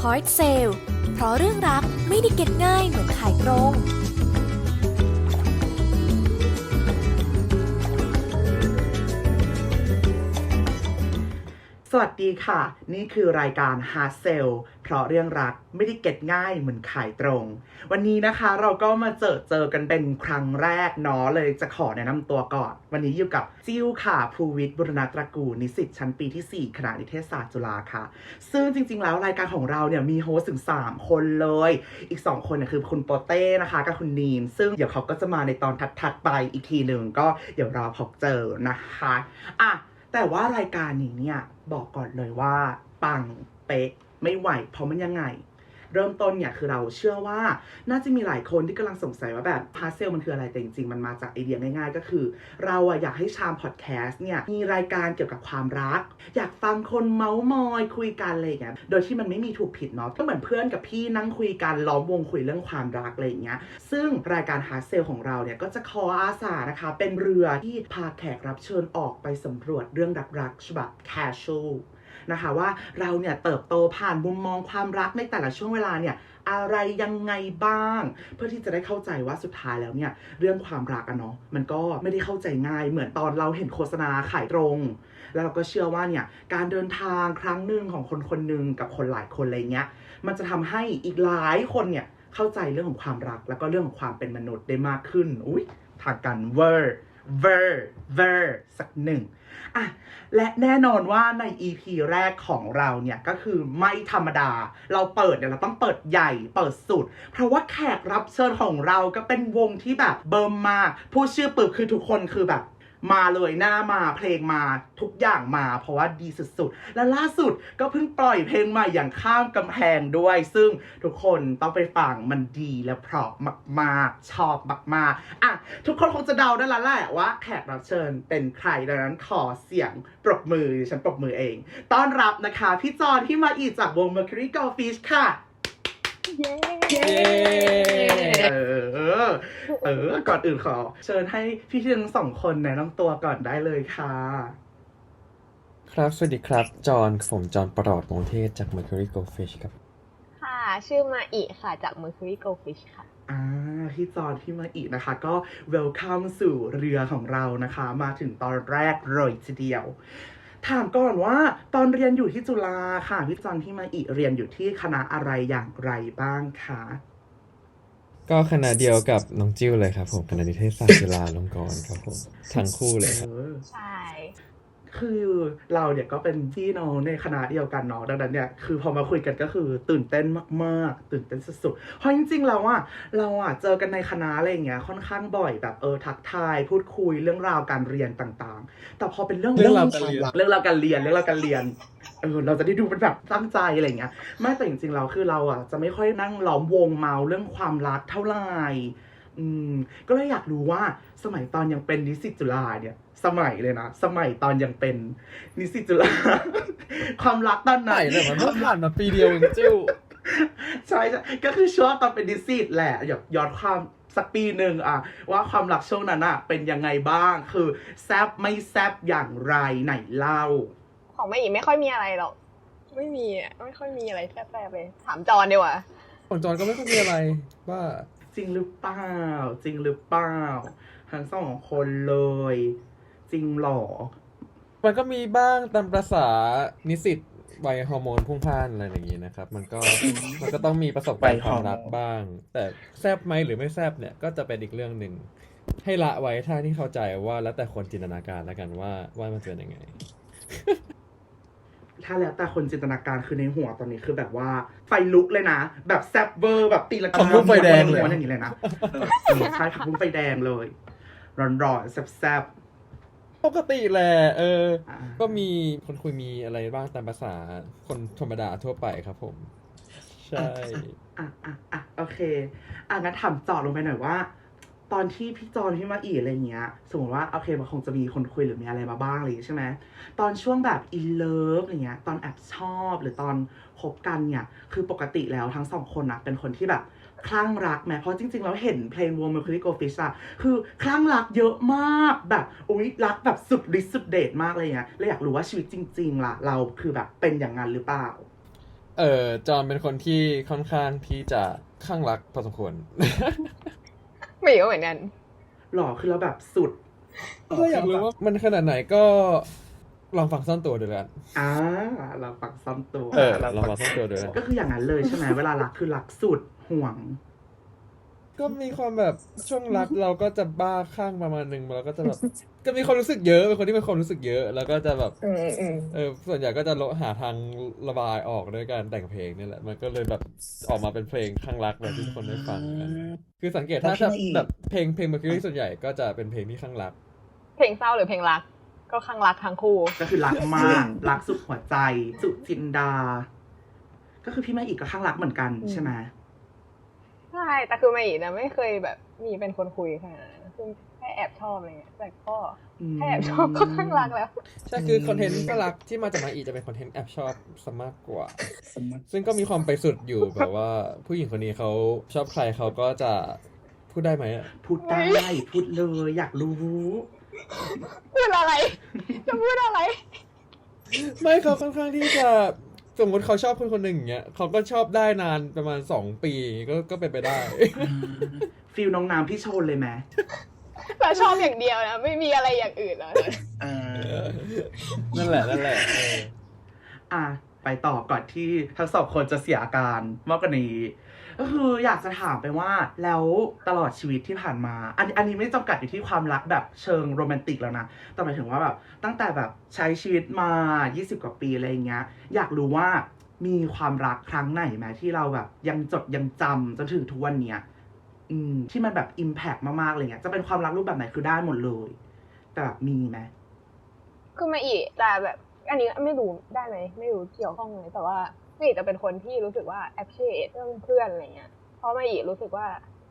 Point Sale เพราะเรื่องรักไม่ได้เก็ตง่ายเหมือนขายตรงสวัสดีค่ะ นี่คือรายการ Hard Sell เพราะเรื่องรักไม่ได้เก็ตง่ายเหมือนขายตรง วันนี้นะคะเราก็มาเจอเจอกันเป็นครั้งแรกเนาะเลยจะขอแนะนำตัวก่อน วันนี้อยู่กับจิ้วค่ะภูวิทย์บุรณตระกูลนิสิตชั้นปีที่ 4 คณะนิเทศศาสตร์จุฬาค่ะ ซึ่งจริง ๆ แล้วรายการของเราเนี่ยมีโฮสต์ถึง 3 คนเลย อีก 2 คนเนี่ยคือคุณโปเต้นะคะกับคุณนีนซึ่งเดี๋ยวเขาก็จะมาในตอนถัดๆไปอีกทีหนึ่งก็เดี๋ยวรอพบเจอนะคะอะแต่ว่ารายการนี้เนี่ยบอกก่อนเลยว่าปังเป๊ะ ไม่ไหวเพราะมันยังไง เริ่มต้นเนี่ยคือเราเชื่อว่าน่าจะมีหลายคนที่กำลังสงสัยว่าแบบพาเซลมันคืออะไรแต่จริงๆมันมาจากไอเดียง่ายๆ ก็คือ เราอะอยากให้ชามพอดแคสต์เนี่ยมีรายการเกี่ยวกับความรัก อยากฟังคนเมาส์มอยคุยกันอะไรอย่างเงี้ยโดยที่มันไม่มีถูกผิดเนาะก็เหมือนเพื่อนกับพี่นั่งคุยกันล้อมวงคุยเรื่องความรักอะไรอย่างเงี้ยซึ่งรายการหาเซลของเราเนี่ยก็จะขออาสานะคะเป็นเรือที่พาแขกรับเชิญออกไปสำรวจเรื่องรักๆฉบับ casual นะคะว่าเราเนี่ยเติบโตผ่านมุมมองความรักในแต่ละช่วงเวลาเนี่ยอะไรยังไงบ้าง เพื่อที่จะได้เข้าใจว่าสุดท้ายแล้วเนี่ยเรื่องความรักอะเนาะมันก็ไม่ได้เข้าใจง่าย เหมือนตอนเราเห็นโฆษณาขายตรง แล้วเราก็เชื่อว่าเนี่ยการเดินทางครั้งหนึ่งของคนคนหนึ่งกับคนหลายคนอะไรเงี้ยมันจะทำให้อีกหลายคนเนี่ยเข้าใจเรื่องของความรักแล้วก็เรื่องของความเป็นมนุษย์ได้มากขึ้นอุ้ยทางกันเวอร์ เวอร์เวอร์สักหนึ่งอะและแน่นอนว่าใน EP แรกของเราเนี่ยก็คือไม่ธรรมดา เราเปิดเนี่ยเราต้องเปิดใหญ่เปิดสุด เพราะว่าแขกรับเชิญของเราก็เป็นวงที่แบบเบิ่มมาก ผู้ชื่อปึกคือทุกคนคือแบบ มาเลยหน้ามาเพลงมาทุกอย่างมา เพราะว่าดีสุดๆ และล่าสุดก็เพิ่งปล่อยเพลงใหม่อย่างข้ามกำแพงด้วย ซึ่งทุกคนต้องไปฟังมันดีและเพราะมากๆ ชอบมากๆอะทุกคนคงจะเดาได้แล้วแหละว่าแขกรับเชิญเป็นใครดังนั้นขอเสียงปรบมือดิฉันปรบมือเอง ต้อนรับนะคะ พี่จอนที่มาอีกจากวง Mercury Goldfish ค่ะ เย้เออ เออ ก่อนอื่นขอ เชิญให้พี่ทั้งสองคนแนะนำตัวก่อนได้เลยค่ะ ครับ สวัสดีครับ จอห์นผมจอห์นประหลอดมงเทศจาก Mercury Goldfish ครับ ค่ะ ชื่อมาอิค่ะ จาก Mercury Goldfish ค่ะอ่าพี่จอนที่มาอีกนะคะ ก็ welcome สู่เรือของเรานะคะ มาถึงตอนแรกเลยทีเดียว ถามก่อนว่าตอนเรียนอยู่ที่จุฬาค่ะพี่จอนที่มาอีกเรียนอยู่ที่คณะอะไรอย่างไรบ้างคะก็คณะเดียวกับน้องจิ้วเลยครับผมคณะนิเทศศาสตร์จุฬาลงกรณ์ครับผมทั้งคู่เลยครับเออใช่ คือเราเนี่ยก็เป็นพี่น้องในคณะเดียวกันเนาะดังนั้นเนี่ยคือพอมาคุยกันก็คือตื่นเต้นมากๆ ตื่นเต้นสุดๆเพราะจริงๆแล้วอะเราอะเจอกันในคณะอะไรอย่างเงี้ยค่อนข้างบ่อยแบบเออทักทายพูดคุยเรื่องราวการเรียนต่างๆ แต่พอเป็นเรื่องเรื่องราวการเรียนเรื่องราวการเรียนเรื่องราวการเรียนเออเราจะได้ดูเป็นแบบตั้งใจอะไรอย่างเงี้ยไม่แต่จริงๆเราคือเราอะจะไม่ค่อยนั่งล้อมวงเมาเรื่องความรักเท่าไหร่ อืม ก็เลยอยากรู้ว่าสมัยตอนยังเป็นนิสิตจุฬาเนี่ย สมัยเลยนะ สมัยตอนยังเป็นนิสิตจุฬา ความรักตอนไหนแต่มันเพิ่งผ่านมาปีเดียวเองจิ้ว ใช่ใช่ก็คือช่วงตอนเป็นนิสิตแหละอยากย้อนความสักปีหนึ่งอะว่าความรักช่วงนั้นอะเป็นยังไงบ้างคือแซบไม่แซบอย่างไรไหนเล่า ของมาอิไม่ค่อยมีอะไรหรอก ไม่มีอะไม่ค่อยมีอะไรแซ่บๆเลย ถามจอนดีกว่า ของจอห์นก็ไม่ค่อยมีอะไรว่า จริงหรือเปล่า จริงหรือเปล่าทั้งสองคนเลย จริงหรอ มันก็มีบ้างตามประษานิสิตวัยฮอร์โมนพุ่งพล่านอะไรอย่างนี้นะครับ มันก็มันก็ต้องมีประสบการณ์ความรักบ้าง แต่แซบไหมหรือไม่แซบเนี่ยก็จะเป็นอีกเรื่องหนึ่งให้ละไว้ถ้าที่เข้าใจว่าแล้วแต่คนจินตนาการแล้วกันว่าว่ามันจะเป็นยังไง ถ้าแล้วแต่คนจินตนาการคือในหัวตอนนี้คือแบบว่าไฟลุกเลยนะ แบบแซบเวอร์แบบตีละผักบุ้งไฟแดงเลยมันอย่างนี้เลยนะเออใช่ผักบุ้งไฟแดงเลย ร้อนๆแซบปกติแหละเออๆอ่าก็มีคนคุยมีอะไรบ้างตามภาษาคนธรรมดาทั่วไปครับผม ใช่ อะอะอะโอเค อะงั้นถามเจอดลงไปหน่อยว่า ตอนที่พี่จอนพี่มาอีอะไรเงี้ย สมมติว่าโอเคมันคงจะมีคนคุยหรือมีอะไรมาบ้างอะไรใช่ไหมตอนช่วงแบบอินเลิฟอะไรเงี้ย ตอนแอบชอบหรือตอนคบกันเนี่ย คือปกติแล้วทั้งสองคนอะเป็นคนที่แบบคลั่งรักไหมเพราะจริงๆเราเห็นเพลงวง Mercury Goldfish อะคือคลั่งรักเยอะมากแบบอุ๊ยรักแบบสุดฤทธิ์สุดเดชมากเลยเงี้ยเลยอยากรู้ว่าชีวิตจริง ๆล่ะเราคือแบบเป็นอย่างนั้นหรือเปล่า เออจอนเป็นคนที่ค่อนข้างที่จะข้างรักพอสมควร ไม่ก็เหมือนกันหล่อคือเราแบบสุดก็อยากรู้ว่ามันขนาดไหนก็ลองฟังซ่อนตัวดูแล้วกันอ่าเราปักซ้ำตัวเออลองฟังซ่อนตัวดูแล้วก็คืออย่างนั้นเลยใช่ไหมเวลารักคือรักสุดห่วง ก็มีความแบบช่วงรักเราก็จะบ้าข้างประมาณหนึ่งเราก็จะแบบก็มีความรู้สึกเยอะเป็นคนที่มีความรู้สึกเยอะ แล้วก็จะแบบอืมอืมเออส่วนใหญ่ก็จะลหาทางระบายออกด้วยการแต่งเพลงนี่แหละมันก็เลยแบบออกมาเป็นเพลงข้างรักแบบที่ทุกคนได้ฟังกันคือสังเกตถ้าแล้วพี่จะมาอีกแบบเพลงเพลงเมอร์คิวรีส่วนใหญ่ก็จะเป็นเพลงที่ข้างรัก เพลงเศร้าหรือเพลงรัก ก็ข้างรักทั้งคู่ ก็คือรักมากรักสุดหัวใจ สุดจินดา ก็คือพี่แม่อีกก็ข้างรักเหมือนกันอืมใช่ไหม ใช่แต่คือไม่นะไม่เคยแบบมีเป็นคนคุยขนาดนั้นคือแค่แอบชอบอะไรเงี้ยแต่ก็อืมแค่แอบชอบก็ข้างรักแล้วใช่คือคอนเทนต์ก็รักที่มาจากมาอีจะเป็นคอนเทนต์แอบชอบซะมากกว่าสมมติซึ่งก็มีความไปสุดอยู่แบบว่า ผู้หญิงคนนี้เขาชอบใครเขาก็จะพูดได้ไหมอะพูดได้พูดเลยอยากรู้พูดอะไร จะพูดอะไร ไม่เขาค่อนข้างที่จะ สมมติเขาชอบคนคนหนึ่งอย่างเงี้ยเขาก็ชอบได้นานประมาณสองปีก็ก็เป็นไปได้ ฟิลน้องน้ำพี่โชนเลยไหมแต่ชอบอย่างเดียวนะไม่มีอะไรอย่างอื่นแล้วนะอ่านั่นแหละนั่นแหละเอออะไปต่อก่อนที่ทั้งสองคนจะเสียอาการมากกว่านี้ ก็คืออยากจะถามไปว่าแล้วตลอดชีวิตที่ผ่านมา อันอันนี้ไม่จำกัดอยู่ที่ความรักแบบเชิงโรแมนติกแล้วนะแต่หมายถึงว่าแบบตั้งแต่แบบใช้ชีวิตมา 20 กว่าปีอะไรอย่างเงี้ย อยากรู้ว่ามีความรักครั้งไหนไหมที่เราแบบยังจดยังจำจนถึงทุกวันเนี้ยอืมที่มันแบบอิมแพกมากๆอะไรเงี้ยจะเป็นความรักรูปแบบไหนคือได้หมดเลย แต่แบบมีไหมคือมาอีกแต่แบบ อันนี้ไม่รู้ได้ไหมไม่รู้เกี่ยวข้องไหมแต่ว่า มาอีจะเป็นคนที่รู้สึกว่า appreciate เรื่องเพื่อนอะไรเงี้ย เพราะมาอีรู้สึกว่า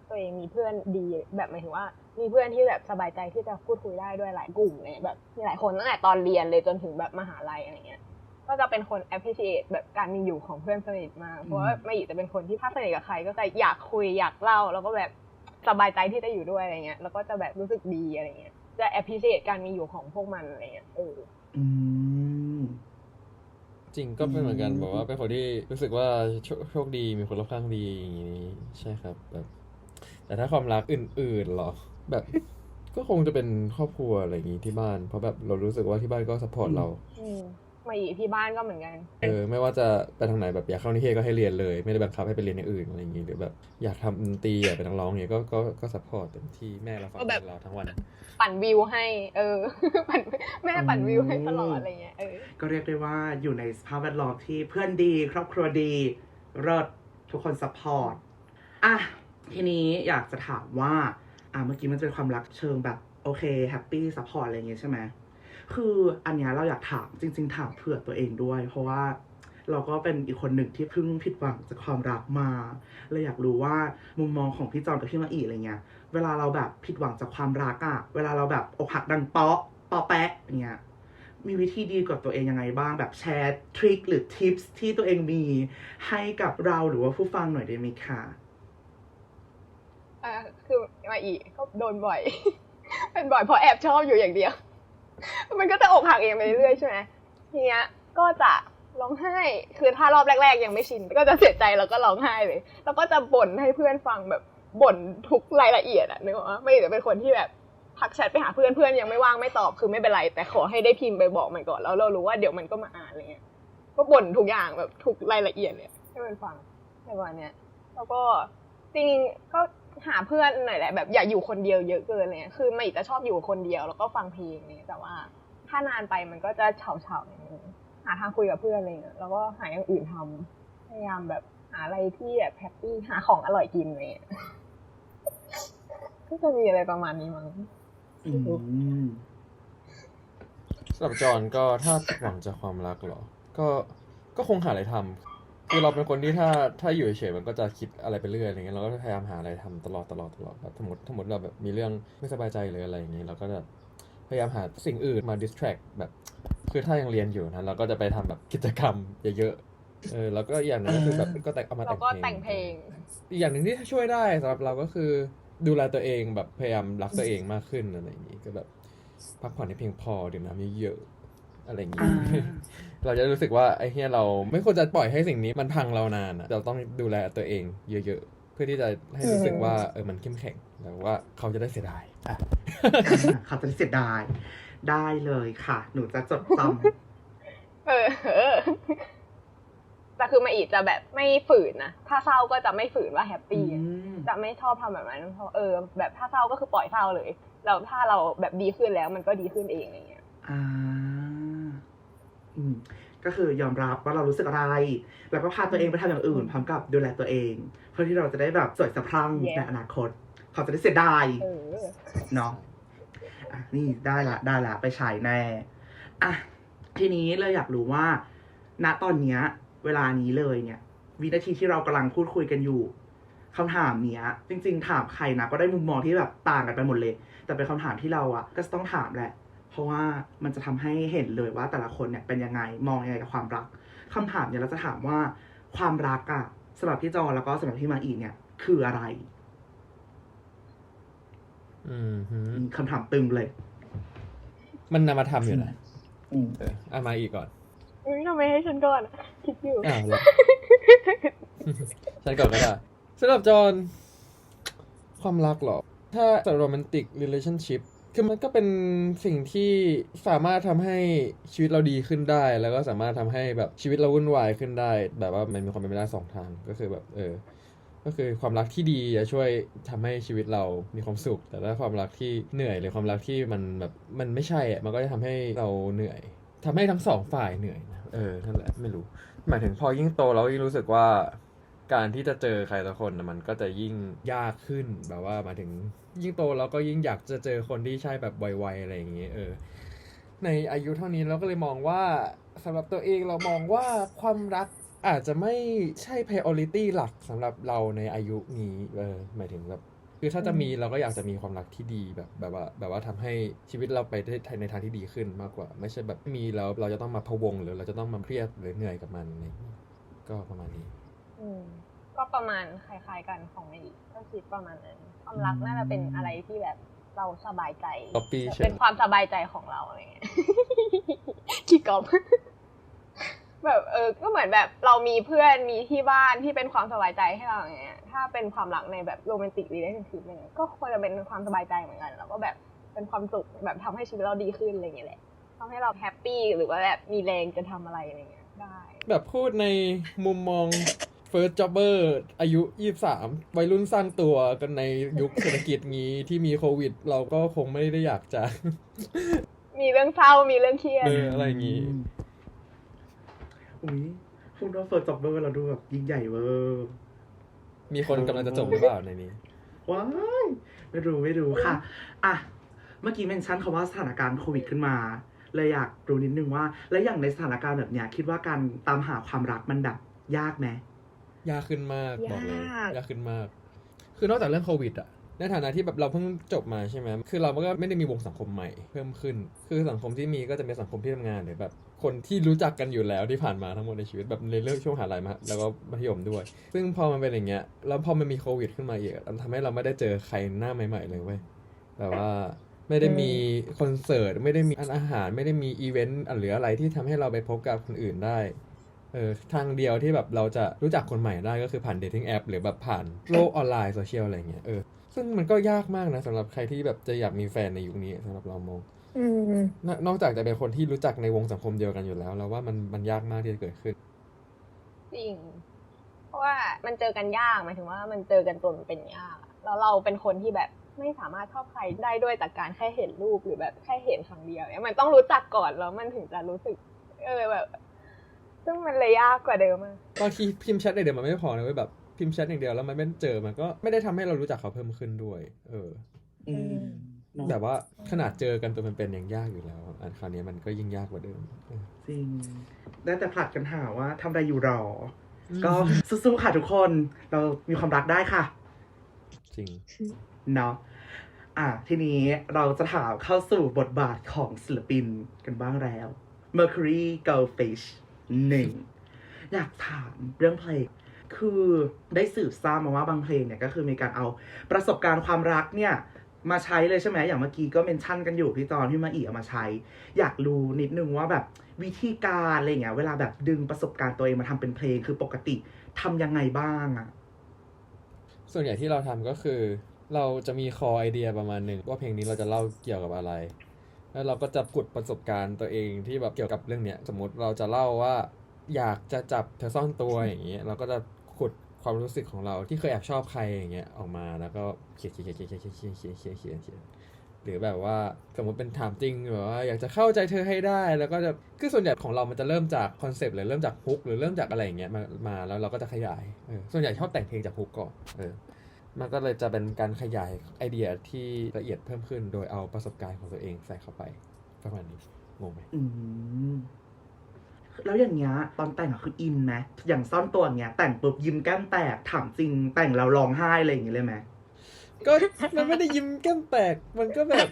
ตัวเองมีเพื่อนดีแบบหมายถึงว่า มีเพื่อนที่แบบสบายใจที่จะพูดคุยได้ด้วยหลายกลุ่มเลยแบบมีหลายคนตั้งแต่ตอนเรียนเลยจนถึงแบบมหาลัยอะไรเงี้ยก็จะเป็นคน appreciate แบบการมีอยู่ของเพื่อนสนิทมาก เพราะว่ามาอีจะเป็นคนที่ถ้าสนิทกับใคร ก็จะอยากคุยอยากเล่า แล้วก็แบบสบายใจที่จะอยู่ด้วยอะไรเงี้ย แล้วก็จะแบบรู้สึกดีอะไรเงี้ย จะ appreciate การมีอยู่ของพวกมันอะไรเงี้ยเอออืม จริงก็เป็นเหมือนกันแบบว่าเป็นคนที่รู้สึกว่าโชโชคดีมีคนรอบข้างดีอย่างนี้ใช่ครับแบบ แต่ถ้าความรักอื่นๆเหรอแบบก็คงจะเป็นครอบครัวอะไรอย่างงี้ที่บ้าน เพราะแบบเรารู้สึกว่าที่บ้านก็สปอร์ตเราอื มมาอีกที่บ้านก็เหมือนกันเออไม่ว่าจะไปทางไหนแบบอยากเข้านิเทศก็ให้เรียนเลย ไม่ได้บังคับให้ไปเรียนอย่างอื่นอะไรอย่างงี้หรือแบบอยากทำดนตรีอยากเป็นนักร้องอย่างงี้ก็ก็ก็สปอร์ตเต็มที่แม่เราฟังก็แบบเพลงเราทั้งวัน ปั่นวิวให้ เออปั่นแม่ปั่นวิวให้ตลอดอะไรเงี้ยเออก็เรียกได้ว่าอยู่ในสภาพแวดล้อมที่เพื่อนดีครอบครัวดีเลิศทุกคนสปอร์ตอะทีนี้อยากจะถามว่าอะเมื่อกี้มันจะเป็นความรักเชิงแบบโอเคแฮปปี้สปอร์ตอะไรอย่างเงี้ยใช่ไหม คืออันเนี้ยเราอยากถามจริง ๆ ถามเผื่อตัวเองด้วย เพราะว่าเราก็เป็นอีกคนหนึ่งที่เพิ่งผิดหวังจากความรักมาเลยอยากรู้ว่ามุมมองของพี่จอนกับพี่มาอีอะไรเงี้ย เวลาเราแบบผิดหวังจากความรักอะเวลาเราแบบอกหักดังเปาะเปาะแปะอย่างเงี้ย มีวิธีดีกับตัวเองยังไงบ้างแบบแชร์ทริคหรือทิปส์ที่ตัวเองมีให้กับเราหรือว่าผู้ฟังหน่อยได้ไหมคะอะคือมาอีก็โดนบ่อย เป็นบ่อยเพราะแอบชอบอยู่อย่างเดียว มันก็จะอกหักเองไปเรื่อยใช่ไหมทีเนี้ยก็จะร้องไห้คือถ้ารอบแรก ๆ ยังไม่ชิน ก็จะเสียใจแล้วก็ร้องไห้เลย แล้วก็จะบ่นให้เพื่อนฟังแบบบ่นทุกรายละเอียดอะนึกออกปะไม่ได้เป็นคนที่แบบทักแชทไปหาเพื่อนเพื่อนยังไม่ว่างไม่ตอบคือไม่เป็นไร แต่ขอให้ได้พิมพ์ไปบอกมันก่อนแล้วเรารู้ว่าเดี๋ยวมันก็มาอ่านอะไรเงี้ยก็บ่นทุกอย่างแบบทุกรายละเอียดเลยให้มันฟังในวันเนี้ยแล้วก็จริงก็ หาเพื่อนหน่อยแหละแบบอย่าอยู่คนเดียวเยอะเกินเลยคือไม่จะชอบอยู่คนเดียวแล้วก็ฟังเพลงเนี่ยแต่ว่าถ้านานไปมันก็จะเฉาเฉาๆนิดนึงหาทางคุยกับเพื่อนอะไรเงี้ยแล้วก็หาอย่างอื่นทำพยายามแบบหาอะไรที่แบบแฮปปี้หาของอร่อยกินอะไรเงี้ยก็จะมีอะไรประมาณนี้มั้งสำหรับจอนก็ถ้าหวังจากความรักเหรอ ก็ก็คงหาอะไรทำ คือเราเป็นคนที่ถ้าถ้าอยู่เฉยๆมันก็จะคิดอะไรไปเรื่อยอะไรเงี้ยเราก็พยายามหาอะไรทำตลอดตลอดตลอดแบบสมมติสมมติเราแบบมีเรื่องไม่สบายใจหรืออะไรอย่างงี้เราก็จะพยายามหาสิ่งอื่นมา distract แบบ คือถ้ายังเรียนอยู่นะเราก็จะไปทำแบบกิจกรรมเยอะๆเออแล้วก็อีกอย่างหนึงก็คือแบบก็แต่งเอามาเราแต่งก็เพลงแต่งเพลงอีกอย่างหนึ่งที่ช่วยได้สำหรับเราก็คือดูแลตัวเองแบบพยายามรักตัวเองมากขึ้นอะไรอย่างนี้ก็แบบพักผ่อนให้เพียงพอดื่มน้ำเยอะๆอะไรอย่างงี้อ่า เราจะรู้สึกว่าไอ้เฮียเราไม่ควรจะปล่อยให้สิ่งนี้มันพังเรานานอะเราต้องดูแลตัวเองเยอะๆ เพื่อที่จะให้รู้สึกว่าเออมันเข้มแข็งแล้วว่าเขาจะได้เสียดายอะเขาจะได้เสียดายได้เลยค่ะ หนูจะจดจเออเออแต่คือมาอีกจะแบบไม่ฝืนนะถ้าเศร้าก็จะไม่ฝืนว่าแฮปำปี้อืมจะไม่ชอบทำแบบนั้นเพราะเออ แบบถ้าเศร้าก็คือปล่อยเศร้าเลยแล้วถ้าเราแบบดีขึ้นแล้วมันก็ดีขึ้นเองอะไรเงี้ย อ่าอืม ก็คือยอมรับว่าเรารู้สึกอะไร แล้วก็พาตัวเองไปทำอย่างอื่นพร้อมกับดูแลตัวเอง เพื่อที่เราจะได้แบบสวยสะพรั่ง Yes ในอนาคตเขาจะได้เสียดายเออเนาะอะนี่ได้ละได้ละไปฉายแน่อะทีนี้เลยอยากรู้ว่า ณตอนเนี้ย เวลานี้เลยเนี่ย วินาทีที่เรากำลังพูดคุยกันอยู่คำถามเนี้ย จริง ๆ ถามใครนะก็ได้มุมมองที่แบบต่างกันไปหมดเลย แต่เป็นคำถามที่เราอะก็จะต้องถามแหละเพ ราะว่ามันจะทำให้เห็นเลยว่าแต่ละคนเนี่ยเป็นยังไงมองยังไงกับความรักคำถามเนี่ยเราจะถามว่าความรักอะสำหรับพี่จอแล้วก็สำหรับพี่มาอีเนี่ย คืออะไรอืมฮึอืมคำถามตึงเลย มันนำมาทำอยู่นะอืมเออเอามาอีกก่อนอุ้ยทำไมให้ฉันก่อนอะคิดอยู่อ่าแล้วฉันก่อนก็ได้สำหรับจอห์นความรักเหรอ ถ้าจะโรแมนติก relationship คือมันก็เป็นสิ่งที่สามารถทำให้ชีวิตเราดีขึ้นได้ แล้วก็สามารถทำให้แบบชีวิตเราวุ่นวายขึ้นได้ แบบว่ามันมีความเป็นไปได้สองทางก็คือแบบเออ ก็คือความรักที่ดีจะช่วยทำให้ชีวิตเรามีความสุข แต่ถ้าความรักที่เหนื่อยหรือความรักที่มันแบบมันไม่ใช่อะมันก็จะทำให้เราเหนื่อยทำให้ทั้งสองฝ่ายเหนื่อยนะเออนั่นแหละไม่รู้หมายถึงพอยิ่งโตเรายิ่งรู้สึกว่า การที่จะเจอใครสักคนน่ะมันก็จะยิ่งยากขึ้นแบบว่าหมายถึงยิ่งโตเราก็ยิ่งอยากจะเจอคนที่ใช่แบบไวๆอะไรอย่างเงี้ยเออ ในอายุเท่านี้เราก็เลยมองว่าสำหรับตัวเองเรามองว่าความรักอาจจะไม่ใช่ priority หลักสำหรับเราในอายุนี้เออหมายถึงแบบคือถ้าจะมีเราก็อยากจะมีความรักที่ดีแบบแบบว่าแบบว่าทำให้ชีวิตเราไปได้ในทางที่ดีขึ้นมากกว่า ไม่ใช่แบบมีแล้วเราจะต้องมาพะวงหรือเราจะต้องมาเครียดหรือเหนื่อยกับมันอะไรอย่างเงี้ยก็ประมาณนี้ อืมก็ประมาณคล้ายๆกันของไม่อีกก็คิดประมาณนั้นความรักน่าจะเป็นอะไรที่แบบเราสบายใจ Copy ใช่ไหม เป็นความสบายใจของเราอะไรเงี้ย ขี้กอบ แบบเออ ก็เหมือนแบบเรามีเพื่อนมีที่บ้านที่เป็นความสบายใจให้เราอย่างเงี้ย ถ้าเป็นความรักในแบบโรแมนติกรีเลชั่นชิพเนี่ยก็ควรจะเป็นความสบายใจเหมือนกัน แล้วก็แบบเป็นความสุขแบบทำให้ชีวิตเราดีขึ้นอะไรเงี้ยแหละทำให้เราแฮปปี้หรือว่าแบบมีแรงจะทำอะไรอะไรเงี้ยได้ แบบพูดในมุมมอง first jobber อายุ 23 วัยรุ่นสร้างตัวกันในยุคเศรษฐกิจงี้ที่มีโควิด เราก็คงไม่ได้อยากจะ มีเรื่องเศร้ามีเรื่องเครียดเอออะไรอย่างงี้อุ้ยพูดว่าเฟิร์สจ็อบเบอร์เราดูแบบยิ่งใหญ่เวอร์มีคนกำลังจะจบหรือเปล่าในนี้ว้ายไม่รู้ไม่รู้ค่ะ อะ เมื่อกี้เมนชั่นคำว่าสถานการณ์โควิดขึ้นมาเลยอยากรู้นิดนึงว่า แล้วอย่างในสถานการณ์แบบเนี้ยคิดว่าการตามหาความรักมันแบบยากไหม ยากขึ้นมากบอกเลยยาก ยากขึ้นมาก คือนอกจากเรื่องโควิดอะในฐานะที่แบบเราเพิ่งจบมาใช่ไหมคือเราก็ไม่ได้มีวงสังคมใหม่เพิ่มขึ้น คือสังคมที่มีก็จะเป็นสังคมที่ทำงานหรือแบบคนที่รู้จักกันอยู่แล้วที่ผ่านมาทั้งหมดในชีวิตแบบในเรื่องช่วงมหาลัยมาแล้วก็มัธยมด้วย ซึ่งพอมันเป็นอย่างเงี้ยแล้วพอมันมีโควิดขึ้นมาอีกอะมันทำให้เราไม่ได้เจอใครหน้าใหม่ ๆ เลยเว้ยแบบว่าไม่ได้มีคอนเสิร์ตไม่ได้มีอาหารไม่ได้มีอีเวนต์หรืออะไรที่ทำให้เราไปพบกับคนอื่นได้เออทางเดียวที่แบบเราจะรู้จักคนใหม่ได้ก็คือผ่านเดทติ้งแอปหรือแบบผ่านโลกออนไลน์โซเชียลอะไรเงี้ยเออซึ่งมันก็ยากมากนะสำหรับใครที่แบบจะอยากมีแฟนในยุคนี้สำหรับเรามองอืมนนอกจากจะเป็นคนที่รู้จักในวงสังคมเดียวกันอยู่แล้วเราว่ามันมันยากมากที่จะเกิดขึ้นจริงเพราะว่ามันเจอกันยากหมายถึงว่ามันเจอกันตัวมันเป็นยากอะแล้วเราเป็นคนที่แบบไม่สามารถชอบใครได้ด้วยจากการแค่เห็นรูปหรือแบบแค่เห็นครั้งเดียวเนี่ยมันต้องรู้จักก่อนแล้วมันถึงจะรู้สึก เออแบบ ซึ่งมันเลยยากกว่าเดิมอะบางทีพิมพ์แชทอย่างเดียวมันไม่พอนะเว้ยแบบพิมพ์แชทอย่างเดียวแล้วมันไม่เจอมันก็ไม่ได้ทำให้เรารู้จักเขาเพิ่มขึ้นด้วย เออ อืมเนอะแบบว่าขนาดเจอกันตัวเป็นๆยังยากอยู่แล้วอันคราวนี้มันก็ยิ่งยากกว่าเดิมเออจริง ได้แต่ผลัดกันหาว่าทำอะไรอยู่หรอ ก็สู้ๆค่ะทุกคน เรามีความรักได้ค่ะ จริง เนาะ อะ ทีนี้เราจะถามเข้าสู่บทบาทของศิลปินกันบ้างแล้ว Mercury Goldfish หนึ่งอยากถามเรื่องเพลง คือได้สืบทราบมาว่าบางเพลงเนี่ยก็คือมีการเอาประสบการณ์ความรักเนี่ยมาใช้เลยใช่ไหมอย่างเมื่อกี้ก็เมนชั่นกันอยู่พี่จอนพี่มาอีเอามาใช้ อยากรู้นิดนึงว่าแบบวิธีการอะไรเงี้ยเวลาแบบดึงประสบการณ์ตัวเองมาทำเป็นเพลง คือปกติทำยังไงบ้างอะส่วนใหญ่ที่เราทำก็คือ เราจะมีคอไอเดียประมาณหนึ่งว่าเพลงนี้เราจะเล่าเกี่ยวกับอะไร แล้วเราก็จะกุดประสบการณ์ตัวเองที่แบบเกี่ยวกับเรื่องเนี้ยสมมติเราจะเล่าว่า อยากจะจับเธอซ่อนตัวอย่างเงี้ยเราก็จะขุดความรู้สึกของเราที่เคยแอบชอบใครอย่างเงี้ยออกมาแล้วก็เขียนเขียนเขียนเขียนเขียนเขียนเขียนเขียนเขียนเขียนหรือแบบว่าสมมติเป็นถามจริงแบบว่าอยากจะเข้าใจเธอให้ได้ แล้วก็จะคือส่วนใหญ่ของเรามันจะเริ่มจากคอนเซปต์หรือเริ่มจากฮุกหรือเริ่มจากอะไรอย่างเงี้ยมามาแล้วเราก็จะขยายเออส่วนใหญ่ชอบแต่งเพลงจากฮุกก่อนเออ มันก็เลยจะเป็นการขยายไอเดียที่ละเอียดเพิ่มขึ้น โดยเอาประสบการณ์ของตัวเองใส่เข้าไปประมาณนี้งงไหมอืมแล้วอย่างเงี้ยตอนแต่งอะคืออินไหมอย่างซ่อนตัวอย่างเงี้ย แต่งปุ๊บยิ้มแก้มแตกถามจริง แต่งแล้วร้องไห้อะไรอย่างเงี้ยเลยไหมก็มันไม่ได้ยิ้มแก้มแตกมันก็แบบ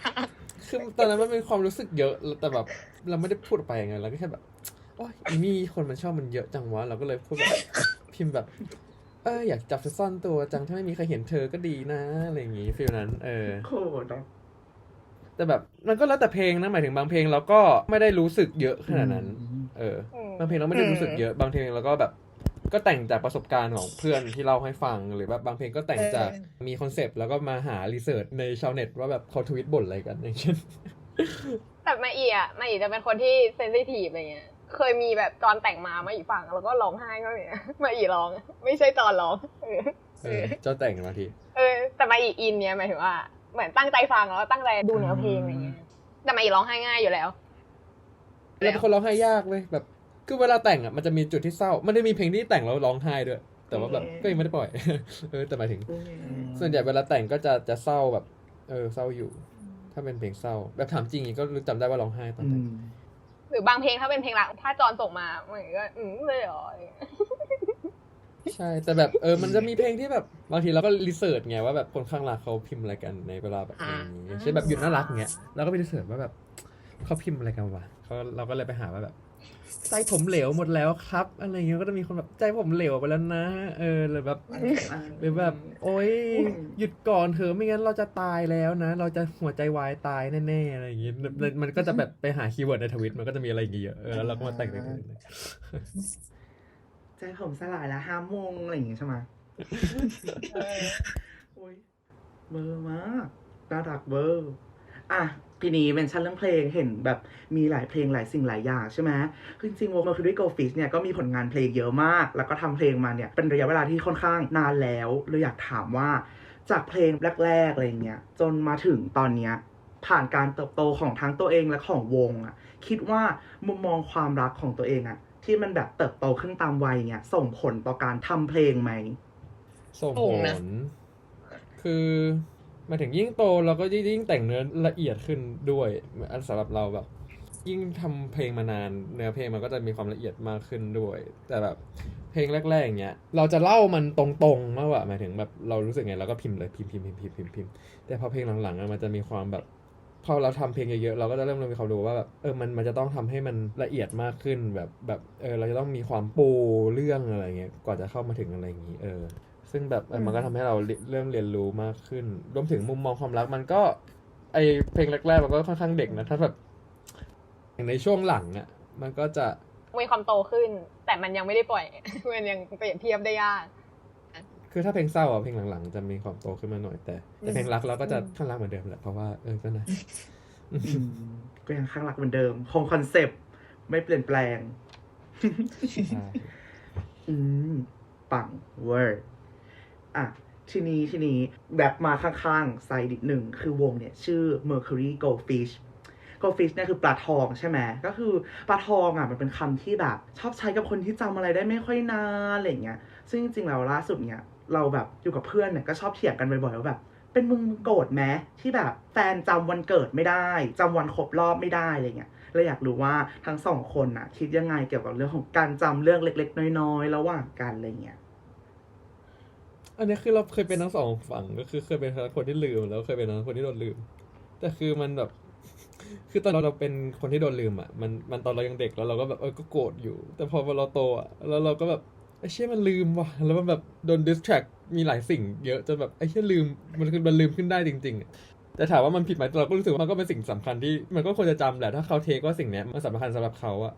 คือตอนนั้นมันเป็นความรู้สึกเยอะแต่แบบเราไม่ได้พูดออกไปไงเราก็แค่แบบโอ้ยอีนี่คนมันชอบมันเยอะจังวะเราก็เลยพูดแบบพิมพ์แบบ เอออยากจับเธอซ่อนตัวจังถ้าไม่มีใครเห็นเธอก็ดีนะอะไรอย่างงี้ฟีลนั้น เออโคตรอะแต่แบบมันก็แล้วแต่เพลงนะหมายถึงบางเพลงเราก็ไม่ได้รู้สึกเยอะขนาดนั้น เอออืมบางเพลงเราไม่ได้รู้สึกเยอะ บางเพลงเราก็แบบ ก็แต่งจากประสบการณ์ของเพื่อนที่เล่าให้ฟังหรือแบบบางเพลงก็แต่งจากมีคอนเซปต์แล้วก็มาหารีเสิร์ชในชาวเน็ตว่าแบบเขาทวิตบ่นอะไรกันอย่างเช่นแต่มาอีอะมาอีจะเป็นคนที่เซนซิทีฟอะไรเงี้ย เคยมีแบบตอนแต่งมามาอีฟังแล้วก็ร้องไห้ก็มีนะมาอีร้อง ไม่ใช่ตอนร้องเออเออเจ้าแต่งบางทีเออ แต่มาอีอินเนี่ยหมายถึงว่าเหมือนตั้งใจฟังแล้วก็ตั้งใจดูเนื้อเพลงอะไรเงี้ยแต่มาอีร้องไห้ง่ายอยู่แล้วเราเป็นคนร้องไห้ยากเลยแบบ คือเวลาแต่งอะมันจะมีจุดที่เศร้า มันได้มีเพลงที่แต่งแล้วร้องไห้ด้วย แต่ว่าแบบก็ยังไม่ได้ปล่อย เออแต่หมายถึง ส่วนใหญ่เวลาแต่งก็จะจะเศร้าแบบ เออเศร้าอยู่ ถ้าเป็นเพลงเศร้า แบบถามจริงก็รู้จำได้ว่าร้องไห้ตอนอืแต่งมห รือบางเพลงถ้าเป็นเพลงรักถ้าจอนส่งมามันก็อืมเลยเหรอยใช่ แต่แบบเออมันจะมีเพลงที่แบบบางทีเราก็รีเสิร์ชไงว่าแบบคนข้างรักเขาพิมพ์อะไรกันในเวลาแบบนี้เช่นแบบหยุดน่ารักเงี้ยเราก็ไปรีเสิร์ชว่าแบบเขาพิมพ์อะไรกันวะเขาเราก็เลยไปหาว่าแบบ ใจผมเหลวหมดแล้วครับ อะไรเงี้ยก็จะมีคนแบบใจผมเหลวไปแล้วนะ เออหรือแบบหรือแบบ โอ๊ยหยุดก่อนเถอะไม่งั้นเราจะตายแล้วนะ เราจะหัวใจวายตายแน่ๆอะไรอย่างงี้มันมันก็จะแบบไปหาคีย์เวิร์ดในทวิตมันก็จะมีอะไรอย่างเงี้ยเยอะเออแล้วเราก็มาแต่งแต่งแต่งแต่งใจผมสลายแล้วห้าโมงอะไรอย่างงี้ใช่ไหมเออโอ้ยเบอร์มากน่ารักเบอร์ อะ ทีนี้เป็นชั้นเรื่องเพลงเห็นแบบมีหลายเพลงหลายสิ่งหลายอย่างใช่ไหมคือจริงๆวง Mercury Go Fish เนี่ยก็มีผลงานเพลงเยอะมาก แล้วก็ทำเพลงมาเนี่ยเป็นระยะเวลาที่ค่อนข้างนานแล้วเลยอยากถามว่าจากเพลงแรกๆอะไรเงี้ยจนมาถึงตอนเนี้ยผ่านการเติบโตของทั้งตัวเองและของวงอะคิดว่ามุมมองความรักของตัวเองอะที่มันแบบเติบโตขึ้นตามวัยเนี่ยส่งผลต่อการทำเพลงไหมส่งโอ่ผงนะลคือห มาถึงยิ่งโตเราก็ยิ่งแต่งเนื้อละเอียดขึ้นด้วยอันสำหรับเราแบบ ยิ่งทำเพลงมานานเนื้อเพลงมันก็จะมีความละเอียดมากขึ้นด้วย แต่แบบเพลงแรกๆอย่างเงี้ยเราจะเล่ามันตรงๆมากกว่าหมายถึงแบบเรารู้สึกไงเราก็พิมพ์เลยพิมพ์พิมพ์พิมพ์พิมพ์พิมพ์พิมพ์แต่พอเพลงหลังๆมันจะมีความแบบพอเราทำเพลงเยอะๆเราก็จะเริ่มมีความรู้ว่าแบบเออมันมันจะต้องทำให้มันละเอียดมากขึ้นแบบแบบเออเราจะต้องมีความปูเรื่องอะไรเงี้ยกว่าจะเข้ามาถึงอะไรอย่างงี้เออ ซึ่งแบบเออมันก็ทำให้เราเรเริ่มเรียนรู้มากขึ้น รวมถึงมุมมองความรักมันก็ ไอเพลงแรกๆมันก็ค่อนข้างเด็กนะถ้าแบบอย่างในช่วงหลังอะมันก็จะมีความโตขึ้น แต่มันยังไม่ได้ปล่อย มันยังเปรียบเทียบได้ยากคือถ้าเพลงเศร้าอะเพลงหลังๆ จะมีความโตขึ้นมาหน่อยแต่แต่เพลงรักเราก็จะข้างรักเหมือนเดิมแหละเพราะว่าเออก็นะอืมก็ยังข้างหลักเหมือนเดิมคงคอนเซปต์ไม่เปลี่ยนแปลงใช่อืม ปังเวอร์ อะทีนี้ทีนี้แบบมาข้างๆไซดิดหนึ่งคือวงเนี่ย ชื่อ Mercury Goldfish Goldfish เนี่ยคือปลาทองใช่ไหมก็คือปลาทองอะมันเป็นคำที่แบบ ชอบใช้กับคนที่จำอะไรได้ไม่ค่อยนานอะไรเงี้ยซึ่งจริงๆแล้วล่าสุดเนี่ยเราแบบอยู่กับเพื่อนเนี่ยก็ชอบเถียงกันบ่อยๆว่าแบบเป็นมึงโกรธไหมที่แบบแฟนจำวันเกิดไม่ได้จำวันครบรอบไม่ได้อะไรเงี้ยเลยอยากรู้ว่าทั้งสองคนน่ะคิดยังไงเกี่ยวกับเรื่องของการจำเรื่องเล็ก ๆ น้อยๆ ระหว่างกันอะไรเงี้ย อันนี้คือเราเคยเป็นทั้งสองฝั่งก็คือเคยเป็นทั้งคนที่ลืม แล้วเคยเป็นทั้งคนที่โดนลืม แต่คือมันแบบ คือตอนเราเราเป็นคนที่โดนลืมอะมันมันตอนเรายังเด็กแล้วเราก็แบบเออก็โกรธอยู่ แต่พอเราโตอะแล้วเราก็แบบไอ้เชี่ยมันลืมว่ะแล้วมันแบบโดนดิสแทรกมีหลายสิ่งเยอะจนแบบไอ้เชี่ยลืมมันคือมันลืมขึ้นได้จริง ๆแต่ถามว่ามันผิดไหมเราก็รู้สึกว่ามันก็เป็นสิ่งสำคัญที่มันก็ควรจะจำแหละถ้าเขาเทคว่าสิ่งเนี้ยมันสำคัญสำหรับเขาอะ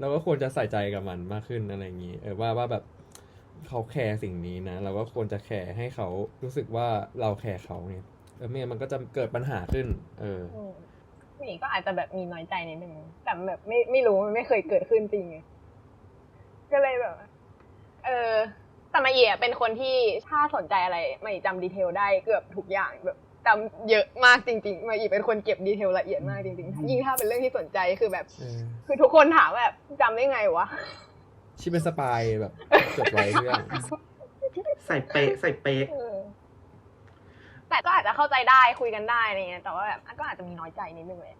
เราก็ควรจะใส่ใจกับมันมากขึ้นอะไรอย่างนี้เออว่าว่าแบบ เขาแคร์สิ่งนี้นะ เราก็ควรจะแคร์ให้เขารู้สึกว่าเราแคร์เขาเนี่ยเออไม่งั้นมันก็จะเกิดปัญหาขึ้น เอออืมนี่ก็อาจจะแบบมีน้อยใจนิดนึงแต่แบบไม่ไม่รู้มันไม่เคยเกิดขึ้นจริงไงก็เลยแบบ เออแต่มาเอียเป็นคนที่ถ้าสนใจอะไรไม่จำดีเทลได้เกือบทุกอย่างแบบจำเยอะมากจริง ๆ มาอีเป็นคนเก็บดีเทลละเอียดมากจริงๆยิ่งถ้าเป็นเรื่องที่สนใจคือแบบ เออ คือทุกคนถามว่าแบบจำได้ไงวะ ชิเป็นสปายแบบจดไว้ทุกอย่างใส่เป๊ะใส่เป๊ะเออแต่ก็อาจจะเข้าใจได้คุยกันได้อะไรเงี้ยแต่ว่าแบบก็อาจจะมีน้อยใจนิดนึงเลย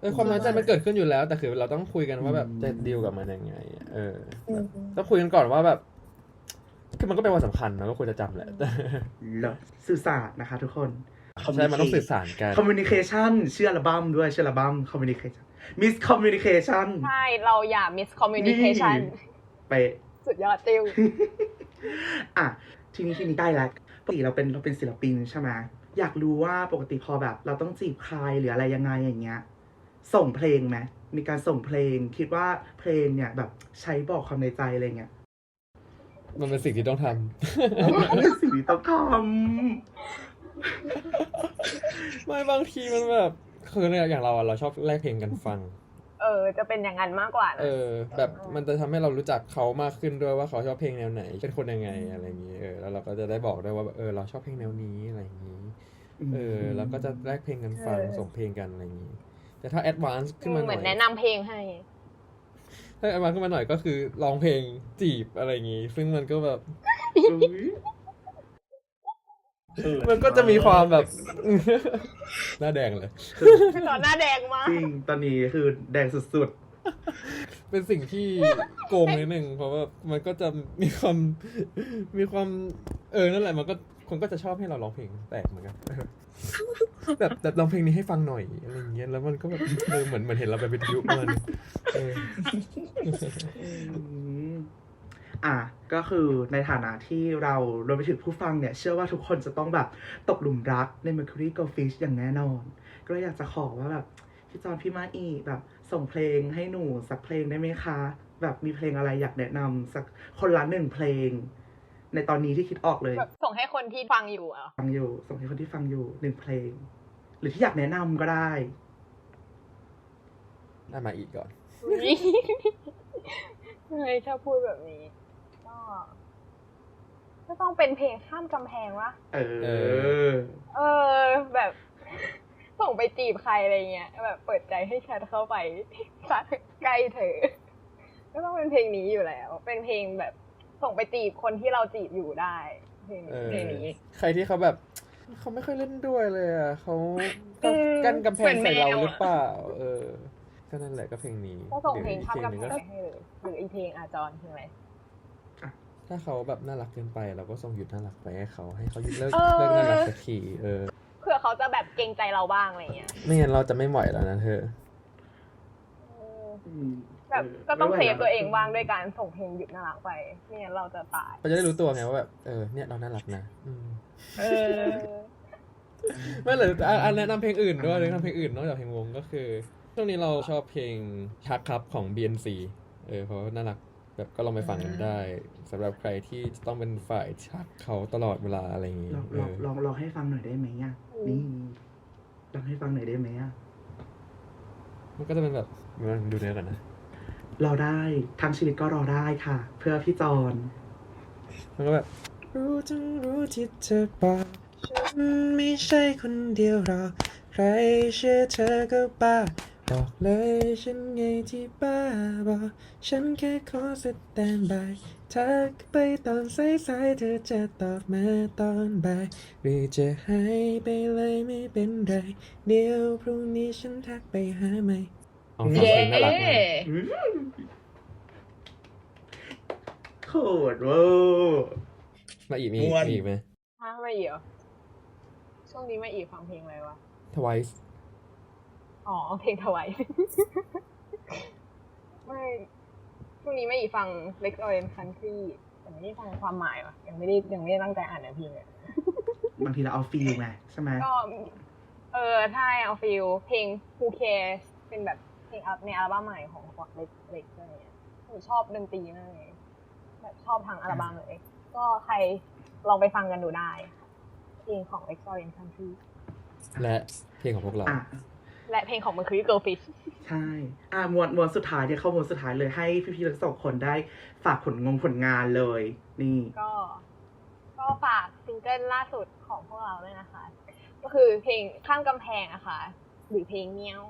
เออความน้อยใจมันเกิดขึ้นอยู่แล้ว แต่คือเราต้องคุยกันว่าแบบจะดีลกับมันยังไงอะเออแบบต้องคุยกันก่อนว่าแบบคือมันก็เป็นวันสำคัญเราก็ควรจะจำแหละเหรอสื่อสารนะคะทุกคน ใช่มันต้องสื่อสารกัน communication ชื่ออัลบั้มด้วยชื่ออัลบั้ม communication miss communication ใช่ เราอย่า miss communication ไปะสุดยอดติวอะ ทีนี้ทีนี้ได้แล้วปกติเราเป็นเราเป็นศิลปินใช่ไหมอยากรู้ว่าปกติพอแบบ เราต้องจีบใครหรืออะไรยังไงอย่างเงี้ย ส่งเพลงไหมมีการส่งเพลงคิดว่าเพลงเนี่ยแบบใช้บอกความในใจอะไรเงี้ยมันเป็นสิ่งที่ต้องทำเป็นสิ่งที่ต้องทไม่บางทีมันแบบ คือเนี่ยอย่างเราอะเราชอบแลกเพลงกันฟัง เออ จะเป็นอย่างนั้นมากกว่านะเออ แบบมันจะทำให้เรารู้จักเขามากขึ้นด้วยว่าเขาชอบเพลงแนวไหน เป็นคนยังไงอะไรอย่างนี้เออแล้วเราก็จะได้บอกด้วยว่าแบบเออเราชอบเพลงแนวนี้อะไรอย่างนี้ำเออแล้วก็จะแลกเพลงกันฟังส่งเพลงกันอะไรอย่างนี้ แต่ถ้าแอดวานซ์ขึ้นมาหเหน่มืออยนแนะนำเพลงให้ถ้าแอดวานซ์ขึ้นมาหน่อยก็คือร้องเพลงจีบอะไรอย่างนี้ ซึ่งมันก็แบบอุ๊ย มันก็จะมีความแบบ หน้าแดงเลย ตอนหน้าแดงมากจริงตอนนี้คือแดงสุดเป็นสิ่งที่โกงนิดนึงเพราะว่ามันก็จะมีความมีความเออนั่นแหละมันก็คนก็จะชอบให้เราร้องเพลงแปลกเหมือนกันเออแบบแบบร้องเพลงนี้ให้ฟังหน่อยอะไรอย่างเงี้ยแล้วมันก็แบบเออเหมือนเหมือนเห็นเราไปวิทยุมันเออ ๆ อืมอะก็คือในฐานะที่เรารวมไปถึงผู้ฟังเนี่ย เชื่อว่าทุกคนจะต้องแบบตกหลุมรักใน Mercury Goldfish อย่างแน่นอน ก็เลยอยากจะขอว่าแบบพี่จอนพี่มาอีแบบส่งเพลงให้หนูสักเพลงได้ไหมคะ แบบมีเพลงอะไรอยากแนะนำสักคนละหนึ่งเพลง ในตอนนี้ที่คิดออกเลยแบบส่งให้คนที่ฟังอยู่อะฟังอยู่ ส่งให้คนที่ฟังอยู่หนึ่งเพลง หรือที่อยากแนะนำก็ได้ได้มาอีกก่อนเฮ้ยชอบพูดแบบนี้ ก็ก็ต้องเป็นเพลงข้ามกำแพงวะเอเออ เออ แบบส่งไปจีบใครอะไรเงี้ย แบบเปิดใจให้ฉันเข้าไปสักใกล้เธอ ก็ต้องเป็นเพลงนี้อยู่แล้ว เป็นเพลงแบบส่งไปจีบคนที่เราจีบอยู่ได้เพลงเออเพลงนี้ใครที่เขาแบบเขาไม่ค่อยเล่นด้วยเลยอะเขาก็อืมกั้นกำแพเหมืงอนใส่เราแมวอะหรือเปล่า เออก็นั่นแหละก็เพลงนี้ก็ส่งหรือเพลงอีกข้ามเพลงหกำนึ่งแพก็งให้เลยหรืออีกเพลงอาจอนเพลงอะไร ถ้าเขาแบบน่ารักเกินไปเราก็ส่งหยุดน่ารักไปให้เขาให้เขาหยุดเลิกเออ เลิกน่ารักสักทีเออเพื่อเขาจะแบบเกรงใจเราบ้างอะไรเงี้ยไม่งั้นเราจะไม่ไหวแล้วนะเธอเออแบบก็ต้องเซฟตัวเองบ้างด้วยการส่งเพลงหยุดน่ารักไปไม่งั้นเราจะตายเราจะได้รู้ตัวไงว่าแบบเออเนี่ยเราน่ารักนะอืมเออไม่เลยอะอะแนะนำเพลงอื่นด้วยแนะนำเพลงอื่นนอกจากเพลงวงก็คือช่วงนี้เราชอบเพลงชักครับของ BNC เออเพราะว่าน่ารัก แบบก็ลองไปฟังกันได้สำหรับใครที่จะต้องเป็นฝ่ายชักเขาตลอดเวลาอะไรอย่างงี้ลองเอลองอลองลองให้ฟังหน่อยได้ไหมอะอืมนี่ลองให้ฟังหน่อยได้ไหมอะมันก็จะเป็นแบบมันดูเนื้อกันนะรอได้ทั้งชีวิตก็รอได้ค่ะ เพื่อพี่จอนมันก็แบบ รู้จังรู้ที่เธอบอกฉันไม่ใช่คนเดียวหรอกใครเชื่อเธอก็บ้า บอกเลยฉันไงที่บ้าบอกฉันแค่ขอสแตนบายทักไปตอนสายๆเธอจะตอบมาตอนบ่ายหรือจะหายไปเลยไม่เป็นไรเดี๋ยวพรุ่งนี้ฉันทักไปหาใหม่เอาฟังเพลงน่ารักไหมโคตรเวอร์มาอีกมีม่วนมีอีกไหมฮะไม่อีกเหรอช่วงนี้ไม่อีกฟังเพลงอะไรวะ Twice อ๋อเพลงถวายไม่ช่วงนี้ไม่อีกฟัง Lex Orange Country แต่ไม่ได้ฟังความหมายวะยังไม่ได้ยังไม่ได้ตั้งใจอ่านเนื้อเพลงเลยบางทีเราเอาฟีลไงใช่ไหมก็เออใช่เอาฟิลเพลง Who Cares เป็นแบบเพลงอัพในอัลบั้มใหม่ของวอตเล็กเล็กอะไรเงี้ยหนูชอบดนตรีมากเลยแบบชอบทั้งอัลบั้มเลย ก็ใครลองไปฟังกันดูได้ค่ะเพลงของ e x o r i e n t Country และเพลงของพวกเราอะ และเพลงของ Mercury Girlfish ใช่ อะมวนมวนสุดท้ายเนี่ยเข้ามวนสุดท้ายเลยให้พี่ๆทั้งสองคนได้ฝากผลงงผลงานเลย นี่ ก็ ก็ฝากซิงเกิลล่าสุดของพวกเราด้วยนะคะ ก็คือเพลงข้ามกำแพงอะค่ะหรือเพลงเงี้ยว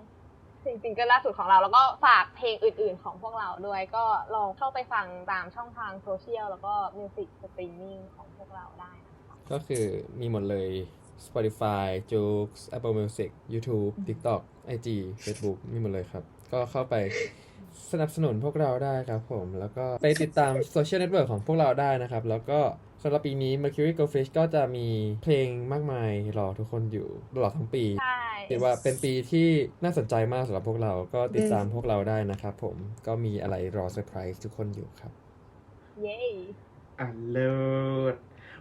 เพลงซิงเกิลล่าสุดของเรา แล้วก็ฝากเพลงอื่น ๆ ของพวกเราด้วย ก็ลองเข้าไปฟังตามช่องทางโซเชียลแล้วก็มิวสิกสตรีมมิ่งของพวกเราได้นะคะก็คือมีหมดเลย Spotify j o o x Apple Music YouTube TikTok IG Facebook มีหมดเลยครับ ก็เข้าไปสนับสนุนพวกเราได้ครับผม แล้วก็ไปติดตามโซเชียลเน็ตเวิร์กของพวกเราได้นะครับ แล้วก็สำหรับปีนี้ Mercury Goldfish ก็จะมีเพลงมากมายรอทุกคนอยู่ตลอดทั้งปีใช่คิดว่าเป็นปีที่น่าสนใจมากสำหรับพวกเราก็ติดตามพวกเราได้นะครับผมก็มีอะไรรอเซอร์ไพรส์ทุกคนอยู่ครับ เย้อะเลิศ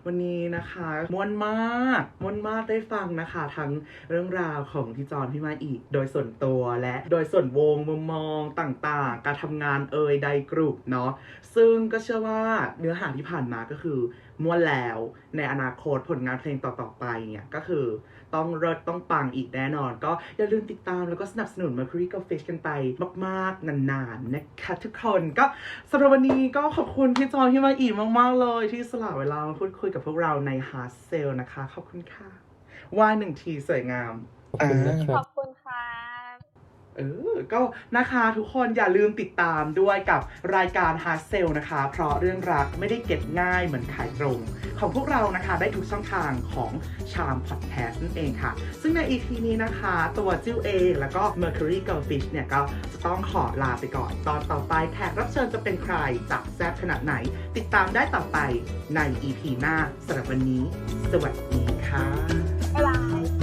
วันนี้นะคะม่วนมากม่วนมากได้ฟังนะคะ ทั้งเรื่องราวของพี่จอนพี่มาอีก โดยส่วนตัวและโดยส่วนวงมุมมองต่างๆ การทำงานเอ่ยใดกลุ่มเนาะซึ่งก็เชื่อว่าเนื้อหาที่ผ่านมาก็คือม่วนแล้วในอนาคตผลงานเพลงต่อๆไปเนี่ยก็คือต้องเลิศต้องปังอีกแน่นอน ก็อย่าลืมติดตามแล้วก็สนับสนุน Mercury Go Fish กันไปมากๆ นานๆ นะคะทุกคนก็สำหรับวันนี้ก็ขอบคุณพี่จอยพี่มาอีกมากๆเลย ที่สละเวลามาพูดคุยกับพวกเราใน Hard Sale นะคะ ขอบคุณค่ะ ว่าหนึ่งทีสวยงามขอบคุณนะครับ เออ ก็นะคะทุกคนอย่าลืมติดตามด้วยกับรายการ Hard Sell นะคะ เพราะเรื่องรักไม่ได้เก็บง่ายเหมือนขายตรง ของพวกเรานะคะได้ทุกช่องทางของชามพอดแคสต์นั่นเองค่ะ ซึ่งใน EP นี้นะคะ ตัวจิ้วเองแล้วก็ Mercury Goldfish เนี่ยก็จะต้องขอลาไปก่อน ตอนต่อไปแขกรับเชิญจะเป็นใครจะแซ่บขนาดไหน ติดตามได้ต่อไปใน EP หน้าสำหรับวันนี้ สวัสดีค่ะบ๊ายบาย